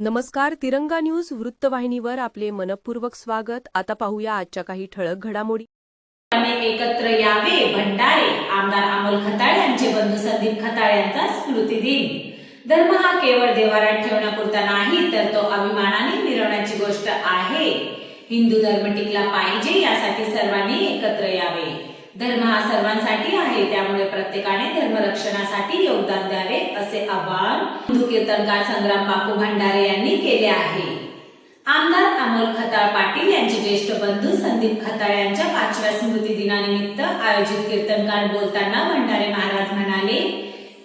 नमस्कार तिरंगा न्यूज वृत्तवाहिनीवर आपले मनपूर्वक स्वागत. आता पाहूया आजच्या काही ठळक घडामोडी. एकत्र यावे भंडारे आमदार अमोल खताळ यांचे बंधू संदीप खताळे यांचा स्मृती दिन. धर्म हा केवळ देवारात ठेवण्यापुरता नाही तर तो अभिमानाने मिरवण्याची गोष्ट आहे. हिंदू धर्म टिकला पाहिजे यासाठी सर्वांनी एकत्र यावे. धर्म हा सर्वांसाठी आहे. त्यामुळे प्रत्येकाने धर्मरक्षणासाठी योगदान द्यावे असे आवाहन हिंदू कीर्तनकार संग्राम बापू भंडारे यांनी केले आहे. आमदार अमोल खताळ पाटील यांचे ज्येष्ठ बंधू संदीप खताळ यांच्या पाचव्या स्मृती दिनानिमित्त आयोजित कीर्तनकार बोलताना भंडारे महाराज म्हणाले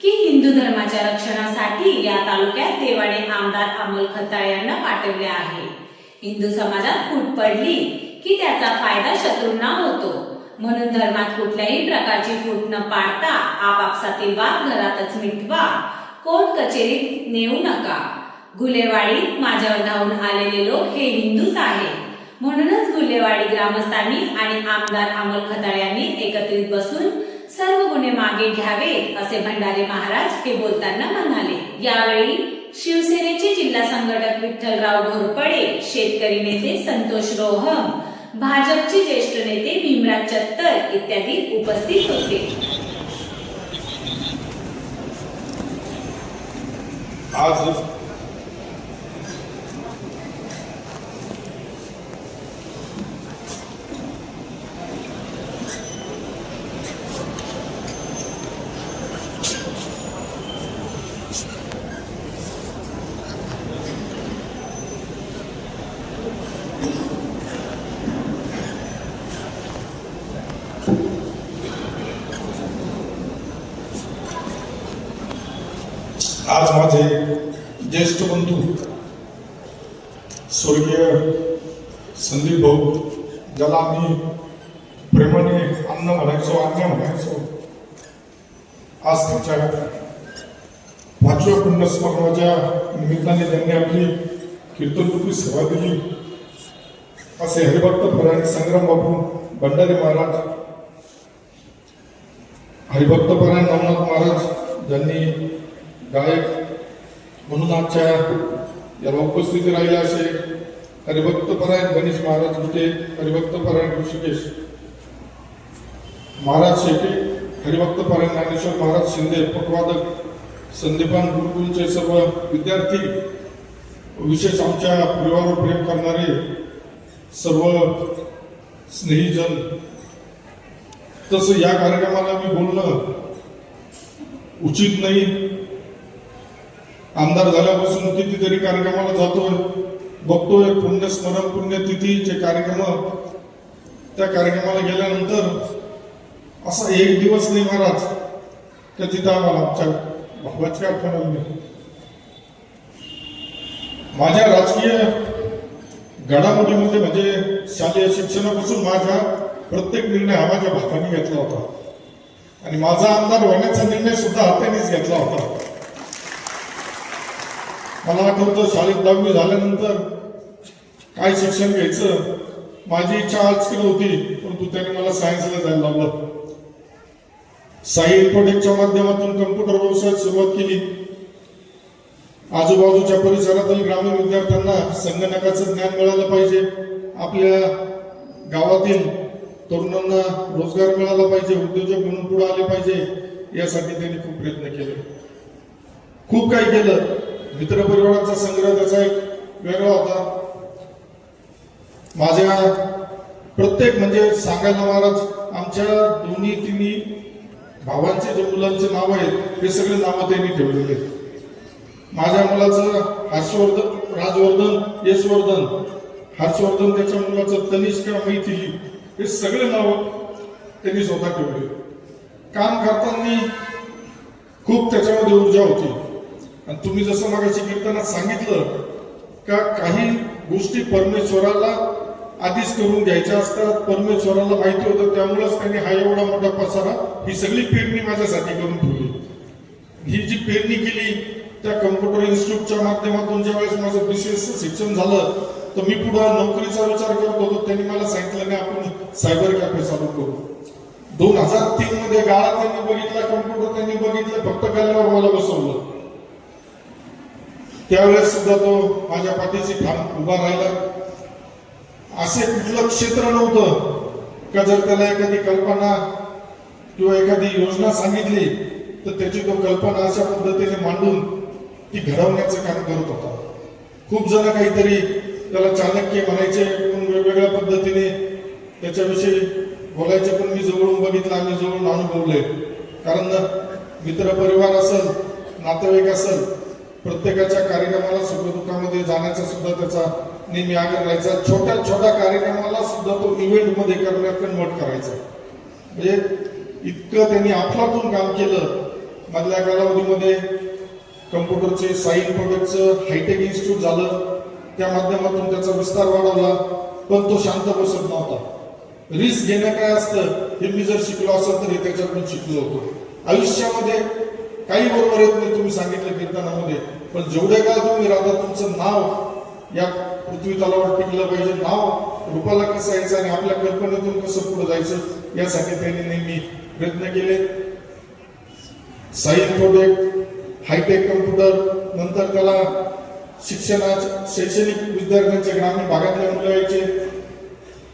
की हिंदू धर्माच्या रक्षणासाठी या तालुक्यात देवाने आमदार अमोल खताळ यांना पाठवले आहे. हिंदू समाजात फूट पडली की त्याचा फायदा शत्रूंना होतो. म्हणून धर्मात कुठल्याही प्रकारची फूट न पाडता आपापसातील वाद घरातच मिटवा. कोण कचेरीत नेऊ नका. गुलेवाडी माझ्यावर धावून आलेले लोक हे हिंदूच आहेत. म्हणूनच गुलेवाडी ग्रामस्थांनी आणि आमदार अमोल खताळ यांनी एकत्रित बसून सर्व गुन्हे मागे घ्यावे असे भंडारे महाराज हे बोलताना म्हणाले. यावेळी शिवसेनेचे जिल्हा संघटक विठ्ठलराव घोरपडे शेतकरी नेते संतोष रोहम भाजपचे ज्येष्ठ नेते भीमराज चत्तर इत्यादी उपस्थित होते. आज आज माझे ज्येष्ठ बंधू स्वर्गीय संदीप भाऊ ज्याला आम्ही प्रेमाने अन्न म्हणायचो आज्ञा म्हणायचो आज त्यांच्या पाचव्या पुण्यस्मरणाच्या निमित्ताने त्यांनी आपली कीर्तनरूपी सेवा दिली. असे हरिभक्त परायण संग्राम बाबू भंडारी महाराज हरिभक्त परायण नवनाथ महाराज ज्यांनी गायक म्हणून आजच्या याला उपस्थिती राहिले असे हरिभक्त परायण गणेश महाराज विटे हरिभक्त परायण ऋषिकेश. महाराज शेटे हरिभक्त परायण ज्ञानेश्वर महाराज शिंदे पटवादक संदीपान गुरुकुलचे सर्व विद्यार्थी विशेष आमच्या परिवारावर प्रेम करणारे सर्व स्नेहीजन तसं या कार्यक्रमाला मी बोलणं उचित नाही. आमदार झाल्यापासून कितीतरी कार्यक्रमाला जातोय. बघतोय पुण्यस्मरण पुण्यतिथीचे कार्यक्रम. त्या कार्यक्रमाला गेल्यानंतर असा एक दिवस नाही महाराज त्या तिथं आम्हाला आमच्या भावाची आठवण आली. माझ्या राजकीय घडामोडीमध्ये म्हणजे शालेय शिक्षणापासून माझा प्रत्येक निर्णय हा माझ्या भावाने घेतला होता. आणि माझा आमदार होण्याचा निर्णय सुद्धा हातानेच घेतला होता. मला आठवतं शाळेत दहावी झाल्यानंतर काय शिक्षण घ्यायचं? माझी इच्छा आजकडे होती परंतु त्याने मला सायन्सला जायला लावलं. साई इन्फोटेकच्या माध्यमातून कम्प्युटर व्यवसायात सुरुवात केली. आजूबाजूच्या परिसरातील ग्रामीण विद्यार्थ्यांना संगणकाचं ज्ञान मिळालं पाहिजे. आपल्या गावातील तरुणांना रोजगार मिळाला पाहिजे उद्योजक म्हणून पुढे आले पाहिजे यासाठी त्यांनी खूप प्रयत्न केले. खूप काही केलं. मित्रपरिवाराचा संग्रह त्याचा एक वेगळा होता. माझ्या प्रत्येक म्हणजे सांगायला महाराज आमच्या दोन्ही तिन्ही भावांचे जे मुलांचे नाव आहेत हे सगळे नावं त्यांनी ठेवलेले आहेत. माझ्या मुलाचं हर्षवर्धन राजवर्धन यशवर्धन हर्षवर्धन त्याच्या मुलाचं तनिष्क मैथिली हे सगळे नाव त्यांनी स्वतः ठेवले. काम करताना खूप त्याच्यामध्ये ऊर्जा होती. आणि तुम्ही जसं मागाशी कीर्तनात सांगितलं का काही गोष्टी परमेश्वराला आधीच करून घ्यायच्या असतात परमेश्वराला माहिती होतं त्यामुळेच त्यांनी हा एवढा मोठा पसारा ही सगळी पेरणी माझ्यासाठी करून ठेवली. ही जी पेरणी केली त्या कम्प्युटर इन्स्टिट्यूटच्या माध्यमातून ज्या वेळेस माझं विशेष शिक्षण झालं तर मी पुढे नोकरीचा विचार करत होतो त्यांनी मला सांगितलं नाही आपण सायबर कॅफे चालू करू. दोन हजार तीन मध्ये गाळा त्यांनी बघितला कम्प्युटर त्यांनी बघितलं फक्त गाल्यावर मला बसवलं. त्यावेळेस सुद्धा तो माझ्या पाठीशी ठाम उभा राहिला. असे कुठलं क्षेत्र नव्हतं का जर त्याला एखादी कल्पना किंवा एखादी योजना सांगितली तर त्याची तो कल्पना अशा पद्धतीने मांडून ती घडवण्याचं काम करत होता. खूप जण काहीतरी त्याला चाणक्य म्हणायचे पण वेगवेगळ्या पद्धतीने त्याच्याविषयी बोलायचे पण मी जवळून बघितलं आणि जवळून अनुभवले. कारण मित्र परिवार असेल नातेवाईक असेल प्रत्येकाच्या कार्यक्रमाला सुखदुःखामध्ये जाण्याचा सुद्धा त्याचा नेहमी आग्रह राहायचा. छोट्या छोट्या कार्यक्रमाला सुद्धा तो इव्हेंटमध्ये करण्यात कन्वर्ट करायचा. म्हणजे इतकं त्यांनी अफलातून काम केलं. मधल्या कालावधीमध्ये कम्प्युटरचे साईन प्रोडक्टचं हायटेक इन्स्टिट्यूट झालं. त्या माध्यमातून त्याचा विस्तार वाढवला. पण तो शांत बसत नव्हता. रिस्क घेणं काय असतं? हे मी जर शिकलो असेल तर हे त्याच्यातून शिकलो होतो. आयुष्यामध्ये काही बरोबर येत नाही तुम्ही सांगितलं कीर्तनामध्ये पण जेवढे काळ तुम्ही राहता तुमचं नाव या पृथ्वी तलावर टिकलं पाहिजे. नाव रूपाला कसं यायचं आणि आपल्या कल्पनेतून कसं पुढे जायचं यासाठी त्यांनी नेहमी प्रयत्न केले. साईन प्रोडक्ट हायटेक कम्प्युटर नंतर त्याला शिक्षणाच्या शैक्षणिक विद्यार्थ्यांचे ग्रामीण भागातले मुलं यायचे.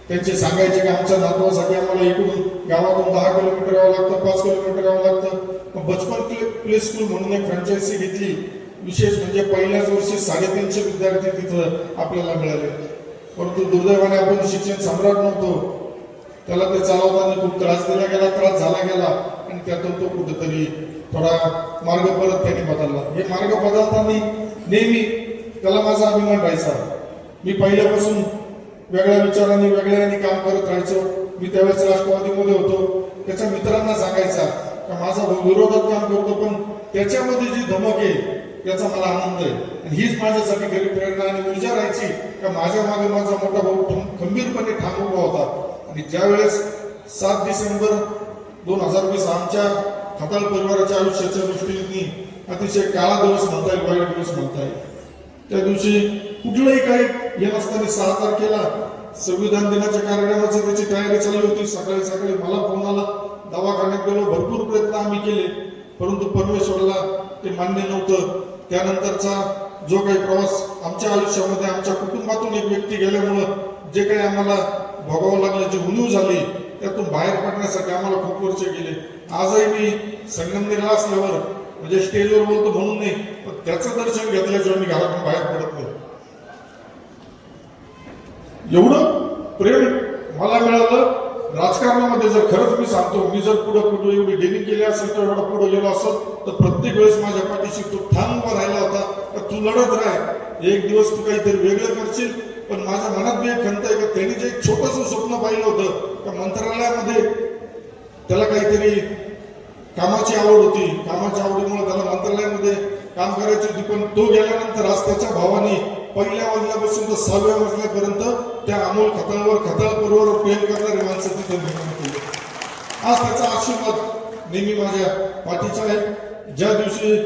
त्यांचे सांगायचे की आमच्या नातवासाठी आम्हाला इकडून गावातून दहा किलोमीटर यावं लागतं पाच किलोमीटर यावं लागतं. बचपन प्ले प्ले स्कूल म्हणून एक फ्रँचायझी घेतली. विशेष म्हणजे पहिल्याच वर्षी साडेतीनशे विद्यार्थी तिथं आपल्याला मिळाले. परंतु दुर्दैवाने आपण शिक्षण सम्राट नव्हतो. त्याला ते चालवताना खूप त्रास दिला गेला त्रास झाला गेला आणि त्यातून तो कुठेतरी थोडा मार्ग परत त्यांनी बदलला. हे मार्ग बदलताना नेहमी त्याला माझा अभिमान राहायचा. मी पहिल्यापासून वेगळ्या विचारांनी वेगळ्याने काम करत राहायचो. मी त्यावेळेस राष्ट्रवादीमध्ये होतो. त्याच्या मित्रांना सांगायचा का माझा भाऊ विरोधात काम करतो पण त्याच्यामध्ये जी धमक आहे त्याचा मला आनंद आहे. आणि हीच माझ्यासाठी खरी प्रेरणा आणि ऊर्जा राहायची का माझ्या मागे माझा मोठा भाऊ खंबीरपणे ठाम उभा होता. आणि ज्यावेळेस सात डिसेंबर दोन हजार वीस आमच्या खताळ परिवाराच्या आयुष्याच्या दृष्टीने अतिशय काळा दिवस म्हणता येईल वाईट दिवस म्हणता येईल. त्या दिवशी कुठलंही काही हे नसताना सहा तारखेला संविधान दिनाच्या कार्यक्रमाची त्याची तयारी चालली होती. सकाळी सकाळी मला फोन आला दवाखान्यात गेलो भरपूर प्रयत्न आम्ही केले परंतु परमेश्वरला ते मान्य नव्हतं. त्यानंतरचा जो काही प्रवास आमच्या आयुष्यामध्ये आमच्या कुटुंबातून एक व्यक्ती गेल्यामुळं जे काही आम्हाला भोगावं लागलं जी उणीव झाली त्यातून बाहेर पडण्यासाठी आम्हाला खूप वर्ष गेले. आजही मी संगमनेरला असल्यावर म्हणजे स्टेजवर बोलतो म्हणून नाही पण त्याचं दर्शन घेतल्याशिवाय मी घरातून बाहेर पडत नाही. एवढं प्रेम मला मिळालं. राजकारणामध्ये जर खरंच मी सांगतो मी जर पुढे कुठं एवढी डेली केली असेल तर एवढा पुढे गेलो असेल तर प्रत्येक वेळेस माझ्या पाठीशी तो ठाम उभा राहिला होता. का तू लढत राह. एक दिवस तू काहीतरी वेगळं करशील. पण माझ्या मनात मी एक खंत आहे का त्यांनी जे एक छोटंसं स्वप्न पाहिलं होतं त्या मंत्रालयामध्ये त्याला काहीतरी कामाची आवड होती. कामाच्या आवडीमुळे त्याला मंत्रालयामध्ये काम करायची होती पण तो गेल्यानंतर आज त्याच्या भावाने पहिल्या मजल्यापासून तर सहाव्या मजल्यापर्यंत त्या अमोल खतांवर खतांबरोबर प्रेम करणारी माणसं तिथे निर्माण केली. आज त्याचा आशीर्वाद नेहमी माझ्या पाठीचा आहे. ज्या दिवशी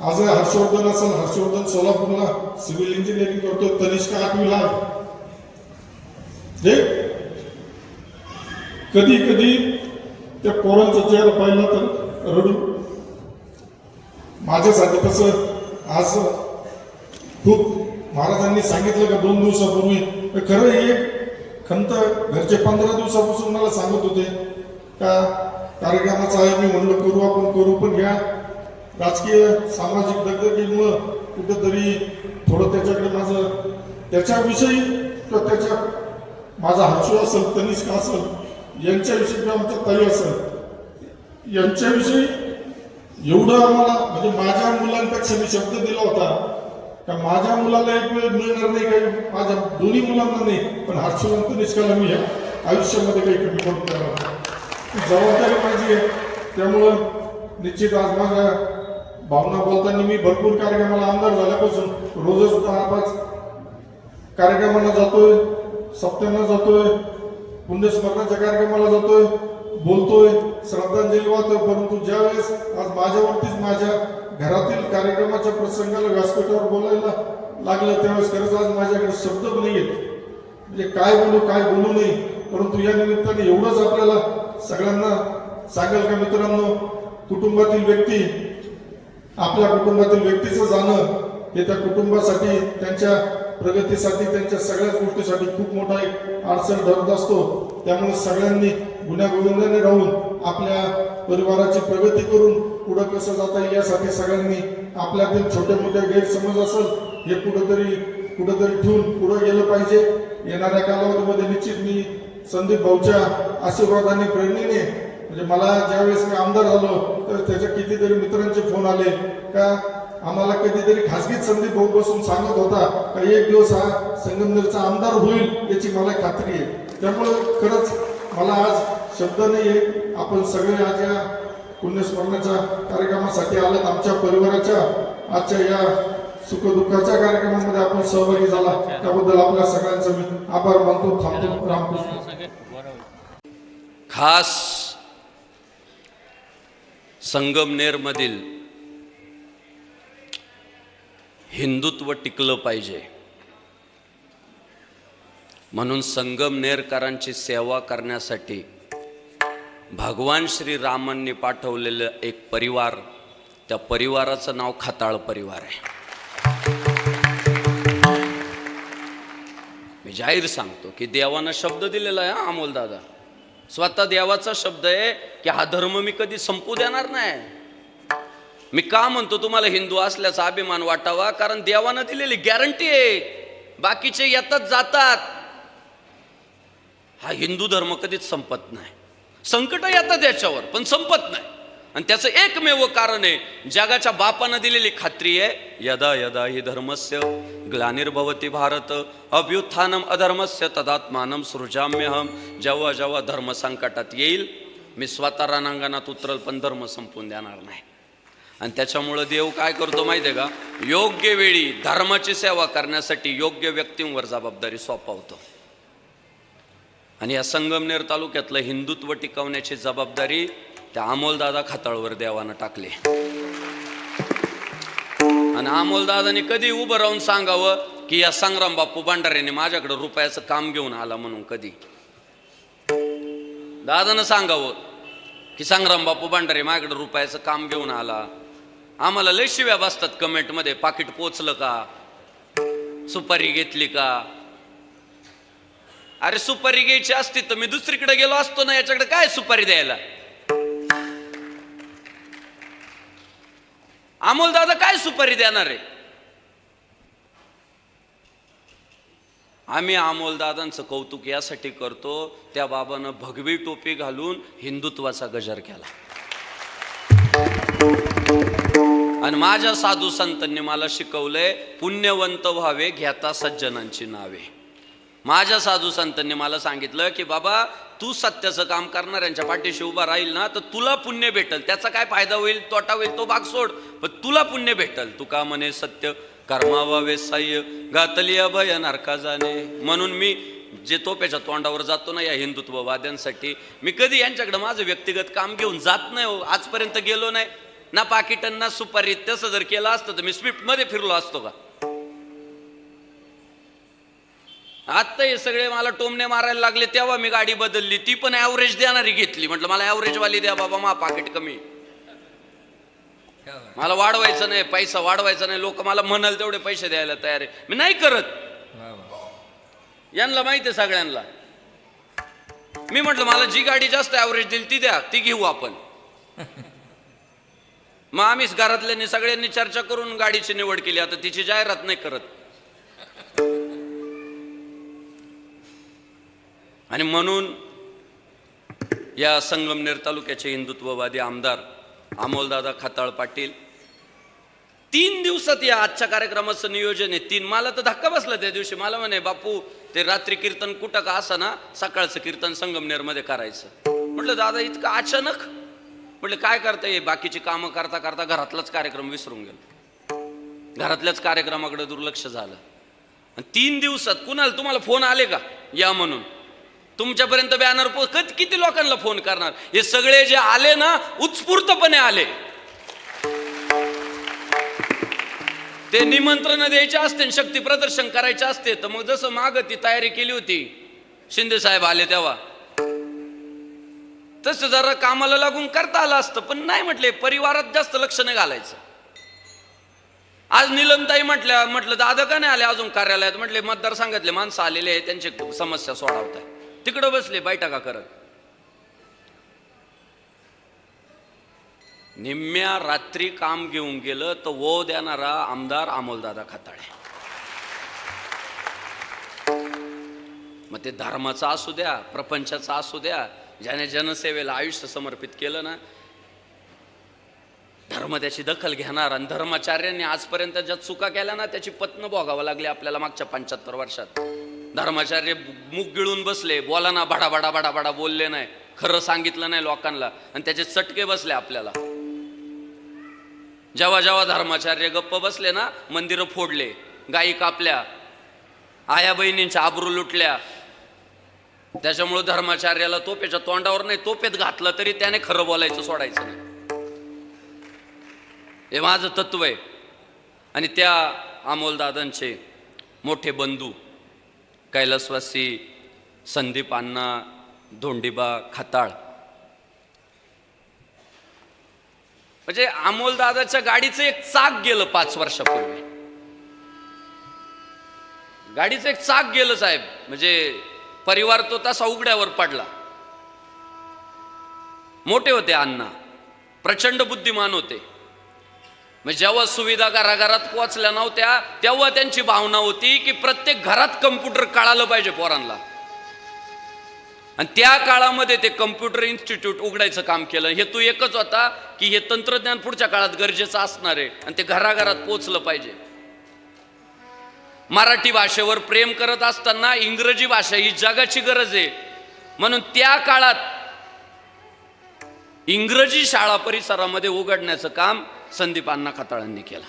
आज हर्षवर्धन असेल हर्षवर्धन सोलापूरला सिव्हिल इंजिनिअरिंग करतो तनिष्का आठवीला हे? कधी कधी? त्या पोरांचा चेहरा पाहिला तर रडू. माझ्यासाठी तसं आज खूप महाराजांनी सांगितलं का दोन दिवसापूर्वी? तर खरं हे खंत घरचे पंधरा दिवसापासून मला सांगत होते का कार्यक्रमाचा आहे मी म्हणलं करू आपण करू पण या राजकीय सामाजिक दगदगीमुळं कुठंतरी थोडं त्याच्याकडे माझं त्याच्याविषयी किंवा त्याच्या माझा हर्षू असेल तनिष्का असेल यांच्याविषयी किंवा आमच्या ताई असेल यांच्याविषयी एवढं आम्हाला म्हणजे माझ्या मुलांपेक्षा मी शब्द दिला होता का माझ्या मुलाला एक वेळ मिळणार नाही काही? माझ्या दोन्ही मुलांना नाही पण हर्षवंत निष्काला मी या आयुष्यामध्ये काही कमी करून करणार जबाबदारी माझी आहे. त्यामुळं निश्चित आज माझ्या भावना बोलताना मी भरपूर कार्यक्रमाला आमदार झाल्यापासून रोजच दहा पाच कार्यक्रमाला जातोय सप्त्यांना जातोय पुण्यस्मरणाच्या कार्यक्रमाला जातोय. बोलतोय श्रद्धांजली वाहतोय परंतु ज्यावेळेस आज माझ्यावरतीच माझ्या घरातील कार्यक्रमाच्या प्रसंगाला व्यासपीठावर बोलायला लागलं त्यावेळेस खरंच आज माझ्याकडे शब्द नाही आहेत म्हणजे काय बोलू काय बोलू नाही परंतु या निमित्ताने एवढंच आपल्याला सगळ्यांना सांगेल का मित्रांनो कुटुंबातील व्यक्ती आपल्या कुटुंबातील व्यक्तीचं जाणं हे त्या कुटुंबासाठी त्यांच्या प्रगतीसाठी त्यांच्या सगळ्याच गोष्टीसाठी खूप मोठा एक अडचण ठरत असतो. त्यामुळे सगळ्यांनी गुण्यागोविंदाने राहून आपल्या परिवाराची प्रगती करून पुढं कसं जाता येईल यासाठी सगळ्यांनी आपल्यातील छोटे मोठे गैरसमज असेल हे कुठंतरी कुठंतरी ठेवून पुढं गेलं पाहिजे. येणाऱ्या कालावधीमध्ये निश्चित मी संदीप भाऊच्या आशीर्वाद आणि प्रेरणेने म्हणजे मला ज्यावेळेस मी आमदार झालो तर त्याच्या कितीतरी मित्रांचे फोन आले. का आम्हाला कधीतरी खासगीत संदीप भाऊ बसून सांगत होता का एक दिवस हा संगमनेरचा आमदार होईल याची मला खात्री आहे. त्यामुळे खरंच मला आज शब्द नाही आहे आपण सगळे आज या पुण्यस्मरणाच्या कार्यक्रमासाठी आलात. आमच्या परिवाराच्या आजच्या या सुखदुःखाच्या कार्यक्रमामध्ये आपण सहभागी झाला. त्याबद्दल आपल्या सगळ्यांचा मी आभार मानतो. थांबतो. रामकृष्ण. खास संगमनेरमधील हिंदुत्व टिकलं पाहिजे. म्हणून संगमनेरकरांची सेवा करण्यासाठी भगवान श्री रामांनी पाठवलेलं एक परिवार त्या परिवाराचं नाव खताळ परिवार आहे. मी जाहीर सांगतो की देवानं शब्द दिलेला आहे हा अमोल दादा. स्वतः देवाचा शब्द आहे की हा धर्म मी कधी संपू देणार नाही. मी का म्हणतो तुम्हाला हिंदू असल्याचा अभिमान वाटावा? कारण देवानं दिलेली गॅरंटी आहे. बाकीचे येतात जातात. हा हिंदू धर्म कधीच संपत नाही. संकट येतात याच्यावर पण संपत नाही. आणि त्याचं एकमेव कारण आहे जगाच्या बापानं दिलेली खात्री आहे यदा यदा ही धर्मस्य ग्लानिर्भवती भारत अभ्युत्थानम अधर्मस्य तदात्मानम सृजाम्यहम जेव्हा जेव्हा धर्म संकटात येईल मी स्वतः रणांगणात उतरल पण धर्म संपून देणार नाही. आणि त्याच्यामुळं देव काय करतो माहिती आहे का? योग्य वेळी धर्माची सेवा करण्यासाठी योग्य व्यक्तींवर जबाबदारी सोपवतो. आणि या संगमनेर तालुक्यातलं हिंदुत्व टिकवण्याची जबाबदारी त्या अमोलदादा खाताळवर देवानं टाकली. आणि अमोलदादाने कधी उभं राहून सांगावं की या संग्राम बापू भांडारेने माझ्याकडे रुपयाचं काम घेऊन आला म्हणून कधी? दादानं सांगावं की संग्राम बापू भांडारे माझ्याकडे रुपयाचं काम घेऊन आला. आम्हाला लय शिव्या बसतात कमेंटमध्ये पाकिट पोचलं का? सुपारी घेतली का? अरे सुपारी घ्यायची असती तर मी दुसरीकडे गेलो असतो ना याच्याकडे काय सुपारी द्यायला? अमोल दादा काय सुपारी देणार आहे? आम्ही अमोल दादांचं कौतुक यासाठी करतो त्या बाबानं भगवी टोपी घालून हिंदुत्वाचा गजर केला. आणि माझ्या साधू संतांनी मला शिकवलंय पुण्यवंत व्हावे घेता सज्जनांची नावे. माझ्या साधू संतांनी मला सांगितलं की बाबा तू सत्याचं काम करणाऱ्यांच्या पाठीशी उभा राहील ना तर तुला पुण्य भेटल. त्याचा काय फायदा होईल? तोटा होईल? तो भाग सोड. पण तुला पुण्य भेटल. तू का म्हणे सत्य कर्मावावे साह्य घातली अभय नरका जाणे. म्हणून मी जे तोप्याच्या तोंडावर जातो ना या हिंदुत्ववाद्यांसाठी मी कधी यांच्याकडे माझं व्यक्तिगत काम घेऊन जात नाही हो. आजपर्यंत गेलो नाही. ना पाकिटांना सुपारी तसं जर केलं असतं तर मी स्विफ्टमध्ये फिरलो असतो का? आत्ता हे सगळे मला टोमणे मारायला लागले तेव्हा मी गाडी बदलली. ती पण ॲव्हरेज देणारी घेतली. म्हटलं मला ॲव्हरेजवाली द्या बाबा मा पाकिट कमी मला वाढवायचं नाही पैसा वाढवायचा नाही. लोक मला म्हणाल तेवढे पैसे द्यायला तयार आहे. मी नाही करत. यांना माहिती आहे सगळ्यांना. मी म्हटलं मला जी गाडी जास्त ॲव्हरेज देईल ती द्या ती घेऊ आपण. मग आम्हीच घरातल्यांनी सगळ्यांनी चर्चा करून गाडीची निवड केली. आता तिची जाहिरात नाही करत. आणि म्हणून या संगमनेर तालुक्याचे हिंदुत्ववादी आमदार अमोलदादा खताळ पाटील तीन दिवसात या आजच्या कार्यक्रमाचं नियोजन आहे. तीन मला तर धक्का बसला त्या दिवशी. मला म्हणे बापू ते रात्री कीर्तन कुठं का असं ना सकाळचं कीर्तन संगमनेरमध्ये करायचं. म्हटलं दादा इतकं अचानक? म्हटलं काय करता ये बाकीची कामं करता करता घरातलाच कार्यक्रम विसरून गेलो. घरातल्याच कार्यक्रमाकडे दुर्लक्ष झालं. आणि तीन दिवसात कुणाला तुम्हाला फोन आले का? या म्हणून. तुमच्यापर्यंत बॅनर पो किती लोकांना फोन करणार? हे सगळे जे आले ना उत्स्फूर्तपणे आले. ते निमंत्रण द्यायचे असते आणि शक्ती प्रदर्शन करायचे असते. तर मग जसं माग ती तयारी केली होती शिंदे साहेब आले तेव्हा. तस जरा कामाला लागून करता आलं असतं पण नाही म्हटले परिवारात जास्त लक्ष नाही घालायचं. आज निलमताई म्हटल्या म्हटलं दादा का नाही आले अजून कार्यालयात? म्हटले मतदारसंघातले माणसं आलेले आहे त्यांची समस्या सोडवत आहे तिकडं बसले बैठका करत. निम्म्या रात्री काम घेऊन गेलं तर वो देणारा आमदार अमोलदादा खताळे. मग ते धर्माचा असू द्या प्रपंचाचा असू द्या ज्याने जनसेवेला आयुष्य समर्पित केलं ना धर्म त्याची दखल घेणार आणि धर्माचार्यांनी आजपर्यंत ज्या चुका केल्या ना त्याची पत्न भोगावं लागली आपल्याला मागच्या पंच्याहत्तर वर्षात. धर्माचार्य मुख गिळून बसले बोला ना बडा बडा बडा बडा बोलले नाही. खरं सांगितलं नाही लोकांना. आणि त्याचे चटके बसले आपल्याला. जेव्हा जेव्हा धर्माचार्य गप्प बसले ना मंदिरं फोडले गायी कापल्या आया बहिणींच्या आबरू लुटल्या. त्याच्यामुळे धर्माचार्याला तोपेच्या तोंडावर नाही तोपेत घातलं तरी त्याने खरं बोलायचं सोडायचं नाही. हे माझं तत्व आहे. आणि त्या अमोलदादांचे मोठे बंधू कैलासवासी संदीप अण्णा धोंडीबा खताळ. म्हणजे अमोलदादाच्या गाडीचं एक चाक गेलं पाच वर्षापूर्वी. गाडीचं एक चाक गेलं साहेब. म्हणजे परिवार तो तसा उघड्यावर पडला. मोठे होते अण्णा. प्रचंड बुद्धिमान होते. मग जेव्हा सुविधा घराघरात पोहोचल्या नव्हत्या तेव्हा त्यांची भावना होती की प्रत्येक घरात कम्प्युटर कळालं पाहिजे पोरांना आणि त्या काळामध्ये ते कम्प्युटर इन्स्टिट्यूट उघडायचं काम केलं. हे तू एकच होता की हे तंत्रज्ञान पुढच्या काळात गरजेचं असणार आहे आणि ते घराघरात पोचलं पाहिजे. मराठी भाषेवर प्रेम करत असताना इंग्रजी भाषा ही जगाची गरज आहे. म्हणून त्या काळात इंग्रजी शाळा परिसरामध्ये उघडण्याचं काम संदीपांना खताळांनी केलं.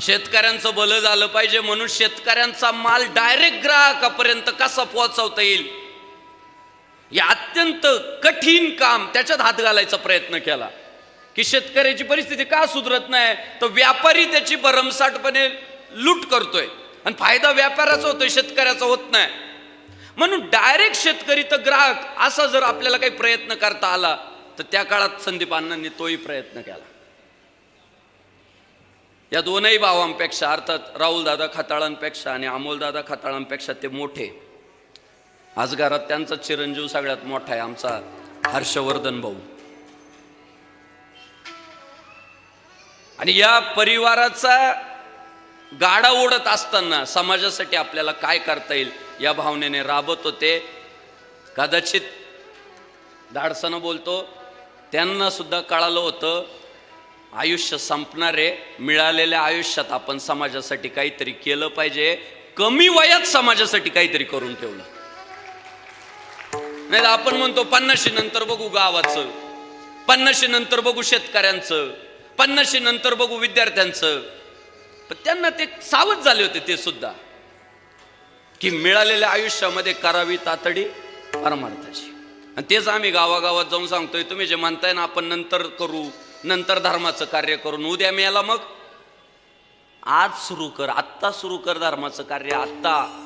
शेतकऱ्यांचं भलं झालं पाहिजे म्हणून शेतकऱ्यांचा माल डायरेक्ट ग्राहकापर्यंत कसा पोहोचवता येईल? या अत्यंत कठीण काम त्याच्यात हात घालायचा प्रयत्न केला. की शेतकऱ्याची परिस्थिती का सुधरत नाही तर व्यापारी त्याची भरमसाटपणे लूट करतोय. आणि फायदा व्यापाराचा होतोय शेतकऱ्याचा होत नाही. म्हणून डायरेक्ट शेतकरी तर ग्राहक असा जर आपल्याला काही प्रयत्न करता आला तर त्या काळात संदीप अण्णांनी तोही प्रयत्न केला. या दोनही भावांपेक्षा अर्थात राहुलदादा खताळांपेक्षा आणि अमोलदादा खताळांपेक्षा ते मोठे. आज घरात त्यांचा चिरंजीव सगळ्यात मोठा आहे आमचा हर्षवर्धन भाऊ. आणि या परिवाराचा गाडा ओढत असताना समाजासाठी आपल्याला काय करता येईल या भावनेने राबत होते कदाचित धाडसानं बोलतो त्यांना सुद्धा कळालं होतं आयुष्य संपणार आहे मिळालेल्या आयुष्यात आपण समाजासाठी काहीतरी केलं पाहिजे. कमी वयात समाजासाठी काहीतरी करून ठेवलं. नाही आपण म्हणतो पन्नाशी नंतर बघू गावाचं पन्नाशी नंतर बघू शेतकऱ्यांचं पन्नाशी नंतर बघू विद्यार्थ्यांचं पण त्यांना ते सावध झाले होते ते सुद्धा. की मिळालेल्या आयुष्यामध्ये करावी तातडी परमार्थाची. आणि तेच आम्ही गावागावात जाऊन सांगतोय तुम्ही जे म्हणताय ना आपण नंतर करू नंतर धर्माचं कार्य करून उद्या मिळाला मग? आज सुरू कर आत्ता सुरू कर धर्माचं कार्य आत्ता.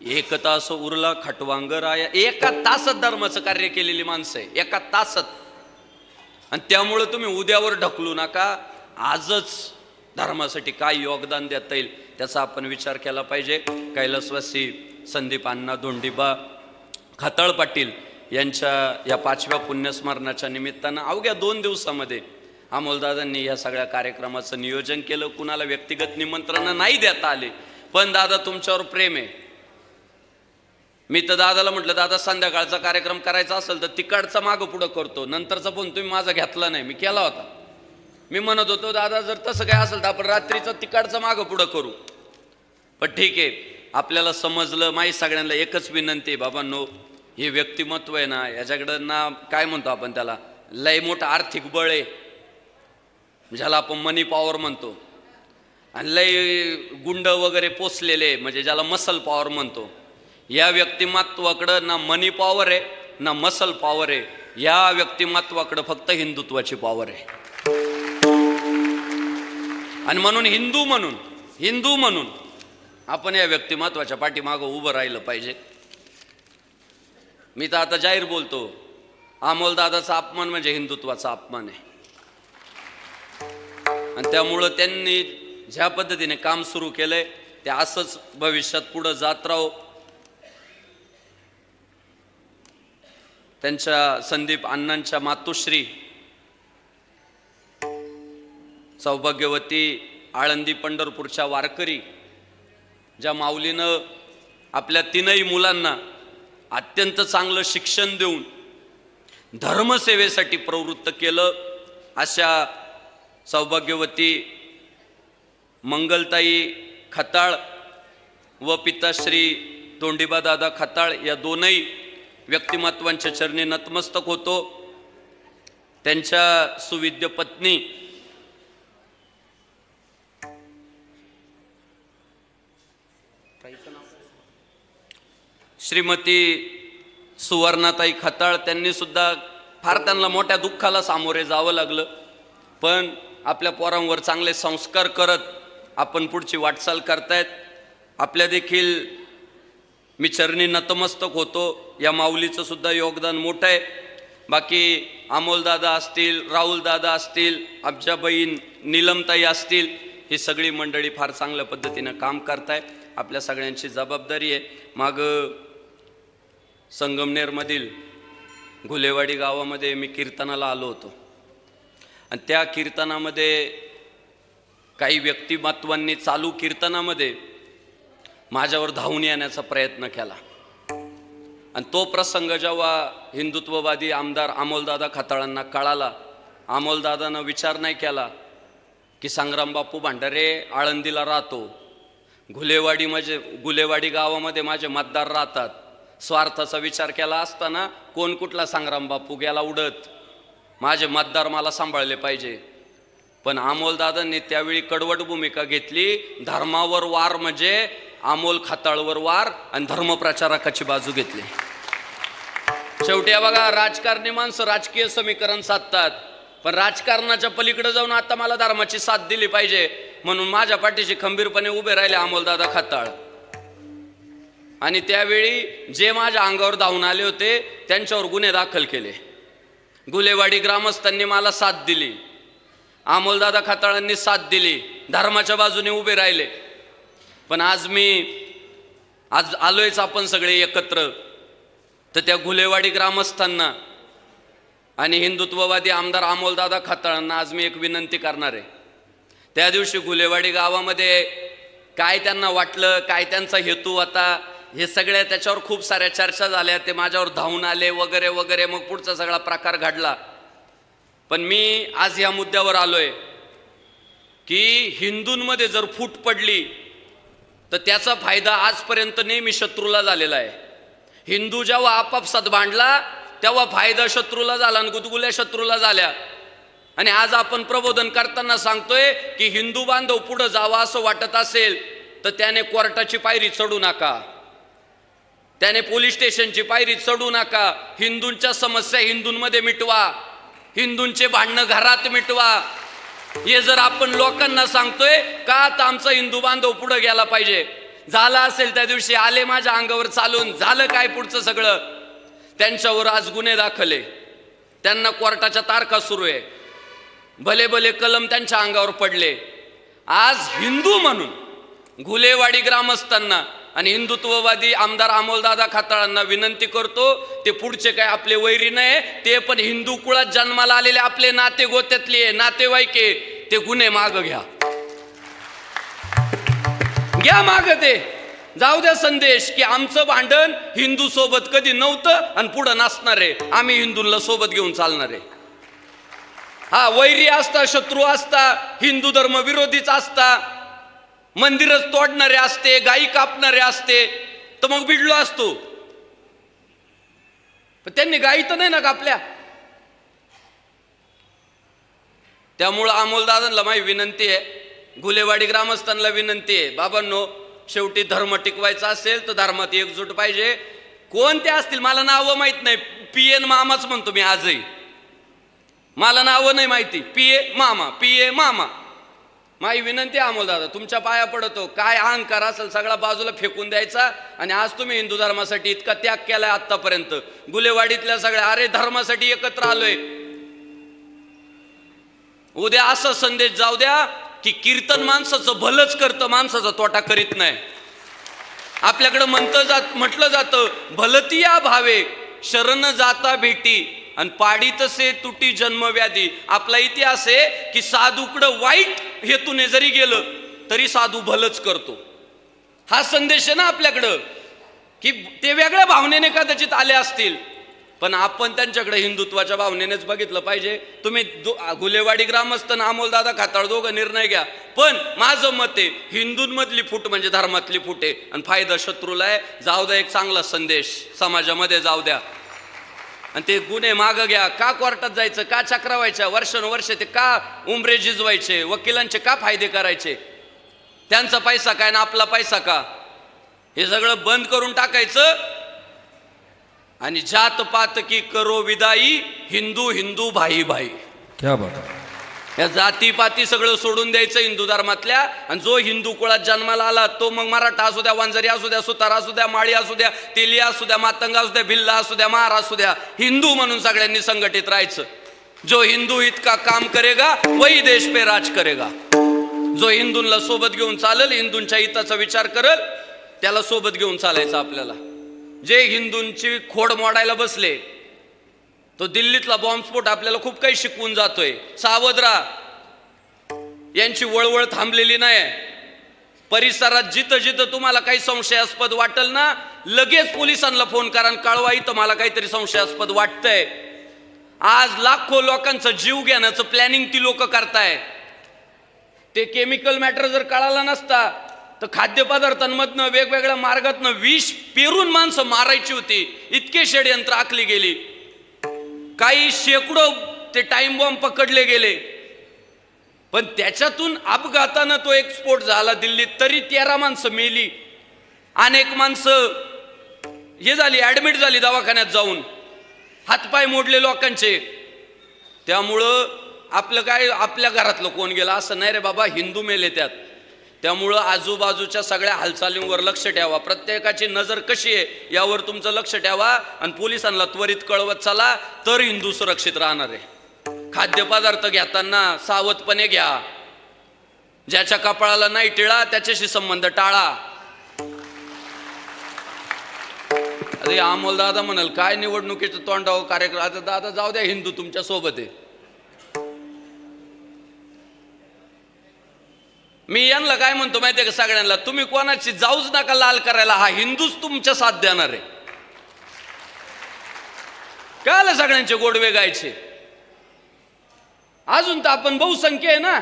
एक तास उरला खटवांगर आया एका तासात धर्माचं कार्य केलेली माणसं आहे एका तासात. आणि त्यामुळं तुम्ही उद्यावर ढकलू नका. आजच धर्मासाठी काय योगदान देता येईल त्याचा आपण विचार केला पाहिजे. कैलासवासी संदीप अण्णा धोंडीबा खताळ पाटील यांच्या या पाचव्या पुण्यस्मरणाच्या निमित्तानं अवघ्या दोन दिवसामध्ये अमोलदादांनी या सगळ्या कार्यक्रमाचं नियोजन केलं. कुणाला व्यक्तिगत निमंत्रण नाही देता आले. पण दादा तुमच्यावर प्रेम आहे. मी तर दादाला म्हटलं दादा संध्याकाळचा कार्यक्रम करायचा असेल तर तिकडचा मागं पुढं करतो. नंतरचा फोन तुम्ही माझा घेतला नाही. मी केला होता. मी म्हणत होतो दादा जर तसं काय असेल तर आपण रात्रीचं तिकडचं मागं पुढं करू. पण ठीक आहे आपल्याला समजलं माही सगळ्यांना एकच विनंती आहे बाबांनो हे व्यक्तिमत्व आहे ना याच्याकडं ना काय म्हणतो आपण त्याला? लय मोठं आर्थिक बळ आहे ज्याला आपण मनी पॉवर म्हणतो. आणि लय गुंड वगैरे पोचलेले म्हणजे ज्याला मसल पॉवर म्हणतो. या व्यक्तिमत्वाकडं ना मनी पॉवर आहे ना मसल पॉवर आहे. या व्यक्तिमत्वाकडं फक्त हिंदुत्वाची पॉवर आहे. आणि म्हणून हिंदू म्हणून हिंदू म्हणून आपण या व्यक्तिमत्वाच्या पाठीमागं उभं राहिलं पाहिजे. मी तर आता जाहीर बोलतो अमोलदादाचा अपमान म्हणजे हिंदुत्वाचा अपमान आहे. आणि त्यामुळं त्यांनी ज्या पद्धतीने काम सुरू केलंय ते असंच भविष्यात पुढं जात राहो. त्यांच्या संदीप अण्णांच्या मातोश्री सौभाग्यवती आळंदी पंढरपूरच्या वारकरी ज्या माऊलीनं आपल्या तीनही मुलांना अत्यंत चांगलं शिक्षण देऊन धर्मसेवेसाठी प्रवृत्त केलं अशा सौभाग्यवती मंगलताई खताळ व पिताश्री दादा खताळ या दोनही व्यक्तिमत्वांच्या चरणी नतमस्तक होतो. त्यांच्या सुविद्य पत्नी श्रीमती सुवर्णाताई खताळ त्यांनी सुद्धा फार त्यांना मोठ्या दुःखाला सामोरे जावं लागलं. पण आपल्या पोरांवर चांगले संस्कार करत आपण पुढची वाटचाल करतायत. आपल्या देखील मी चरणी नतमस्तक होतो. या माऊलीचं सुद्धा योगदान मोठं आहे. बाकी अमोलदादा असतील राहुलदादा असतील आमच्या बहीण नीलमताई असतील ही सगळी मंडळी फार चांगल्या पद्धतीनं काम करताय. आपल्या सगळ्यांची जबाबदारी आहे. माग संगमनेरमधील घुलेवाडी गावामध्ये मी कीर्तनाला आलो होतो. आणि त्या कीर्तनामध्ये काही व्यक्तिमत्वांनी चालू कीर्तनामध्ये माझ्यावर धावून येण्याचा प्रयत्न केला. आणि तो प्रसंग जेव्हा हिंदुत्ववादी आमदार अमोलदादा खताळांना कळाला अमोलदादानं विचार नाही केला की संग्राम बापू भांडारे आळंदीला राहतो. घुलेवाडी म्हणजे गुलेवाडी गावामध्ये माझे मतदार राहतात. स्वार्थाचा विचार केला असताना कोण कुठला संग्राम बापू गेला उडत? माझे मतदार मला सांभाळले पाहिजे. पण अमोलदादांनी त्यावेळी कडवट भूमिका घेतली. धर्मावर वार म्हणजे अमोल खाताळवर वार आणि धर्मप्रचारकाची बाजू घेतली. शेवटी बघा राजकारणी माणसं राजकीय समीकरण साधतात. पण राजकारणाच्या पलीकडे जाऊन आता मला धर्माची साथ दिली पाहिजे म्हणून माझ्या पाठीशी खंबीरपणे उभे राहिले अमोलदादा खाताळ. आणि त्यावेळी जे माझ्या अंगावर धावून आले होते त्यांच्यावर गुन्हे दाखल केले. गुलेवाडी ग्रामस्थांनी मला साथ दिली. अमोलदादा खाताळांनी साथ दिली. धर्माच्या बाजूने उभे राहिले. पण आज मी आज आलोयच आपण सगळे एकत्र. तर त्या घुलेवाडी ग्रामस्थांना आणि हिंदुत्ववादी आमदार अमोलदादा खताळांना आज मी एक विनंती करणार आहे. त्या दिवशी गुलेवाडी गावामध्ये काय त्यांना वाटलं काय त्यांचा हेतू आता हे सगळ्या त्याच्यावर खूप साऱ्या चर्चा झाल्या. ते माझ्यावर धावून आले वगैरे वगैरे मग पुढचा सगळा प्रकार घडला. पण मी आज या मुद्द्यावर आलोय की हिंदूंमध्ये जर फूट पडली तर त्याचा फायदा आजपर्यंत नेहमी शत्रूला झालेला आहे. हिंदू जेव्हा आपापसात भांडला तेव्हा फायदा शत्रूला झाला आणि गुदगुल्या शत्रूला झाल्या. आणि आज आपण प्रबोधन करताना सांगतोय की हिंदू बांधव पुढं जावा असं वाटत असेल तर त्याने कोर्टाची पायरी चढू नका. त्याने पोलीस स्टेशनची पायरी चढू नका. हिंदूंच्या समस्या हिंदूंमध्ये मिटवा. हिंदूंचे भांडणं घरात मिटवा. हे जर आपण लोकांना सांगतोय का आता आमचा हिंदू बांधव पुढे गेला पाहिजे? झालं असेल त्या दिवशी आले माझ्या अंगावर चालून झालं काय पुढचं सगळं? त्यांच्यावर आज गुन्हे दाखले. त्यांना कोर्टाच्या तारखा सुरू आहे. भले भले कलम त्यांच्या अंगावर पडले. आज हिंदू म्हणून घुलेवाडी ग्रामस्थांना आणि हिंदुत्ववादी आमदार अमोलदादा खाताळांना विनंती करतो ते पुढचे काय आपले वैरी नाही ते पण हिंदू कुळात जन्माला आलेले आपले नाते गोत्यातले नातेवाईके ते गुन्हे माग घ्या. घ्या माग ते. जाऊ द्या संदेश की आमचं भांडण हिंदू सोबत कधी नव्हतं आणि पुढं नसणार आहे. आम्ही हिंदूंना सोबत घेऊन चालणार आहे. हा वैरी असता शत्रू असता हिंदू धर्म विरोधीच असता मंदिरच तोडणारे असते गायी कापणारे असते तर मग बिडलो असतो. पण त्यांनी गायी तर नाही ना कापल्या. त्यामुळं अमोलदादांना माझी विनंती आहे गुलेवाडी ग्रामस्थांना विनंती आहे बाबांनो शेवटी धर्म टिकवायचा असेल तर धर्मात एकजूट पाहिजे. कोणते असतील मला नावं माहीत नाही. पी एन मामाच म्हणतो मी आजही. मला नावं नाही माहिती. पी ए मामा पी ए मामा. माझी विनंती आहे अमोल दादा तुमच्या पाया पडतो. काय अहंकार असेल सगळा बाजूला फेकून द्यायचा आणि आज तुम्ही हिंदू धर्मासाठी इतका त्याग केलाय आतापर्यंत गुलेवाडीतल्या सगळ्या अरे धर्मासाठी एकत्र आलोय. उद्या असा संदेश जाऊ द्या की कीर्तन माणसाचं भलंच करतं माणसाचा तोटा करीत नाही. आपल्याकडं म्हणतं जात म्हटलं जातं भलतिया भावे शरण जाता भेटी. आणि पाडी तसे तुटी जन्मव्याधी. आपला इतिहास आहे की साधूकडं वाईट हेतूने जरी गेलं तरी साधू भलंच करतो. हा संदेश आहे ना आपल्याकडं की ते वेगळ्या भावनेने कदाचित आले असतील पण आपण त्यांच्याकडे हिंदुत्वाच्या भावनेनेच बघितलं पाहिजे. तुम्ही गुलेवाडी ग्रामस्थ आणि अमोलदादा खाताळ दोघं निर्णय घ्या. पण माझं मत आहे हिंदूंमधली फूट म्हणजे धर्मातली फूट आहे आणि फायदा शत्रूला आहे. जाऊ द्या एक चांगला संदेश समाजामध्ये जाऊ द्या. आणि ते गुन्हे मागं घ्या. का कोर्टात जायचं? का चक्रवायच्या? वर्षानुवर्ष ते का उमरे झिजवायचे वकिलांचे का फायदे करायचे? त्यांचा पैसा काय ना आपला पैसा का? हे सगळं बंद करून टाकायचं. आणि जात पात की करो विदाई हिंदू हिंदू भाई भाई. क्या बात या जातीपाती सगळं सोडून द्यायचं हिंदू धर्मातल्या. आणि जो हिंदू कुळात जन्माला आला तो मग मराठा असू द्या वांजरी असू द्या सुतार असू द्या माळी असू द्या तेली असू द्या मातंग असू द्या भिल्ला असू द्या महार असू द्या हिंदू म्हणून सगळ्यांनी संघटित राहायचं. जो हिंदू इतका काम करेगा वही देश पे राज करेगा. जो हिंदूंना सोबत घेऊन चालेल हिंदूंच्या हिताचा विचार करेल त्याला सोबत घेऊन चालायचं आपल्याला. जे हिंदूंची खोड मोडायला बसले तो दिल्लीतला बॉम्बस्फोट आपल्याला खूप काही शिकवून जातोय. सावध राहा. यांची वळवळ थांबलेली नाही परिसरात जिथं जिथं तुम्हाला काही संशयास्पद वाटेल ना लगेच पोलिसांना फोन करा आणि कळवा इथं मला काहीतरी संशयास्पद वाटतंय. आज लाखो लोकांचं जीव घेण्याचं प्लॅनिंग ती लोक करताय. ते केमिकल मॅटर जर कळाला नसता तर खाद्यपदार्थांमधनं वेगवेगळ्या मार्गातनं विष पेरून माणसं मारायची होती. इतके षडयंत्र आखली गेली. काही शेकडो ते टाइम बॉम्ब पकडले गेले. पण त्याच्यातून अपघातानं तो एक स्फोट झाला दिल्लीत तरी तेरा माणसं मेली. अनेक माणसं हे झाली ॲडमिट झाली दवाखान्यात जाऊन. हातपाय मोडले लोकांचे. त्यामुळं आपलं काय आपल्या घरातलं कोण गेलं? असं नाही रे बाबा हिंदू मेले त्यात. त्यामुळं आजूबाजूच्या सगळ्या हालचालींवर लक्ष ठेवा. प्रत्येकाची नजर कशी आहे यावर तुमचं लक्ष ठेवा आणि पोलिसांना त्वरित कळवत चाला तर हिंदू सुरक्षित राहणार आहे. खाद्यपदार्थ घेताना सावधपणे घ्या. ज्याच्या कपाळाला नाही टिळा त्याच्याशी संबंध टाळा. अरे अमोल दादा म्हणाल काय निवडणुकीचं तोंडावं कार्यक्रम? आता दादा जाऊ द्या हिंदू तुमच्यासोबत आहे. मी यांना काय म्हणतो माहितीये का सगळ्यांना? तुम्ही कोणाची जाऊच नका लाल करायला. हा हिंदूच तुमच्या साथ देणार आहे. कळलं सगळ्यांचे गोडवे गायचे? अजून तर आपण बहुसंख्य आहे ना?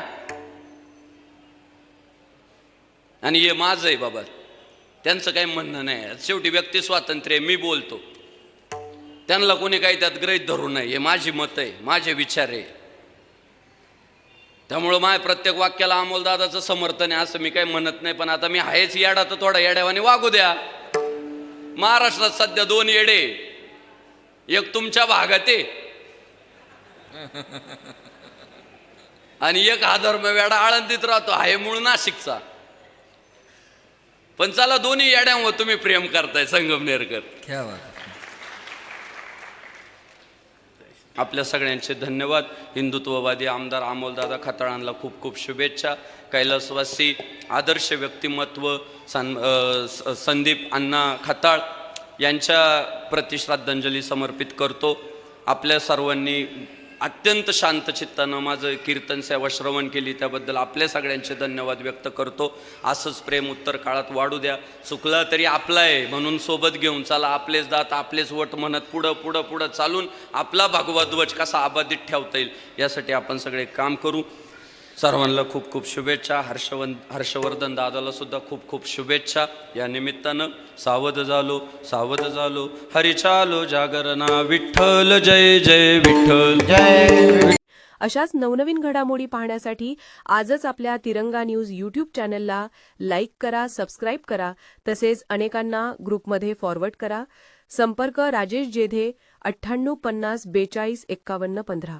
आणि हे माझं आहे बाबा. त्यांचं काही म्हणणं नाही. शेवटी व्यक्ती स्वातंत्र्य मी बोलतो. त्यांना कोणी काही त्यात ग्रहित धरू नये हे माझी मत आहे माझे विचार आहे. त्यामुळं माय प्रत्येक वाक्याला अमोलदादाचं समर्थन आहे असं मी काही म्हणत नाही पण आता मी आहेच येडा तर थोडा येड्यावाने वागू द्या. महाराष्ट्रात सध्या दोन येडे. एक तुमच्या भागात आहे. आणि एक हा धर्म वेडा आळंदीत राहतो आहे मूळ नाशिकचा. पण चला दोन्ही येड्यांवर तुम्ही प्रेम करताय संगमनेरकर क्या बात है आपल्या सगळ्यांचे धन्यवाद. हिंदुत्ववादी आमदार अमोलदादा खताळांना खूप खूप शुभेच्छा. कैलासवासी आदर्श व्यक्तिमत्व सन स- संदीप अण्णा खताळ यांच्या प्रति श्रद्धांजली समर्पित करतो. आपल्या सर्वांनी अत्यंत शांत चित्तानं माझं कीर्तन सेवा श्रवण केली. त्याबद्दल आपल्या सगळ्यांचे धन्यवाद व्यक्त करतो. असंच प्रेम उत्तर काळात वाढू द्या. चुकला तरी आपला आहे म्हणून सोबत घेऊन चला. आपलेच दात आपलेच वट म्हणत पुढं पुढं पुढं चालून आपला भगवा ध्वज कसा अबाधित ठेवता येईल यासाठी आपण सगळे काम करू. सर्वांना खूप खूप शुभेच्छा. हर्षवन हर्षवर्धन दादाला सुद्धा खूप खूप शुभेच्छा. या निमित्तानं सावध झालो सावध झालो. हरी चालो जागरणा विठ्ठल जय जय विठ्ठल. अशाच नवनवीन घडामोडी पाहण्यासाठी आजच आपल्या तिरंगा न्यूज यूट्यूब चॅनलला लाईक करा सबस्क्राईब करा. तसेच अनेकांना ग्रुपमध्ये फॉरवर्ड करा. संपर्क राजेश जेधे अठ्ठ्याण्णव पन्नास बेचाळीस एक्कावन्न पंधरा.